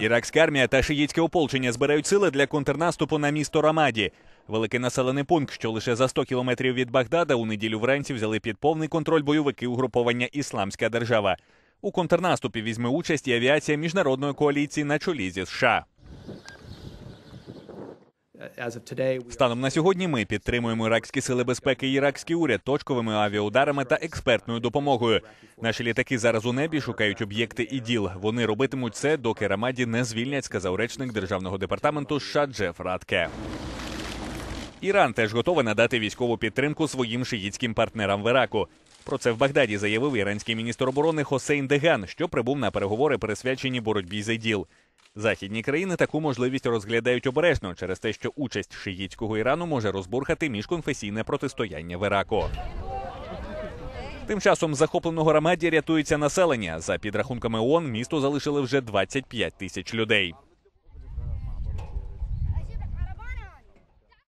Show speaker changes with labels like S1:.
S1: Іракська армія та шиїцьке ополчення збирають сили для контрнаступу на місто Рамаді. Великий населений пункт, що лише за 100 кілометрів від Багдада, у неділю вранці взяли під повний контроль бойовики угруповання Ісламська держава. У контрнаступі візьме участь і авіація міжнародної коаліції на чолі зі США. Станом на сьогодні ми підтримуємо іракські сили безпеки іракський уряд точковими авіаударами та експертною допомогою. Наші літаки зараз у небі шукають об'єкти і діл. Вони робитимуть це, доки Рамаді не звільнять, сказав речник державного департаменту США Джеф Радке. Іран теж готовий надати військову підтримку своїм шиїцьким партнерам в Іраку. Про це в Багдаді заявив іранський міністр оборони Хосейн Деган, що прибув на переговори, присвячені боротьбі за іділ. Західні країни таку можливість розглядають обережно через те, що участь шиїцького Ірану може розбурхати міжконфесійне протистояння в Іраку. Тим часом захопленого Рамаді рятується населення. За підрахунками ООН, місто залишили вже 25 тисяч людей.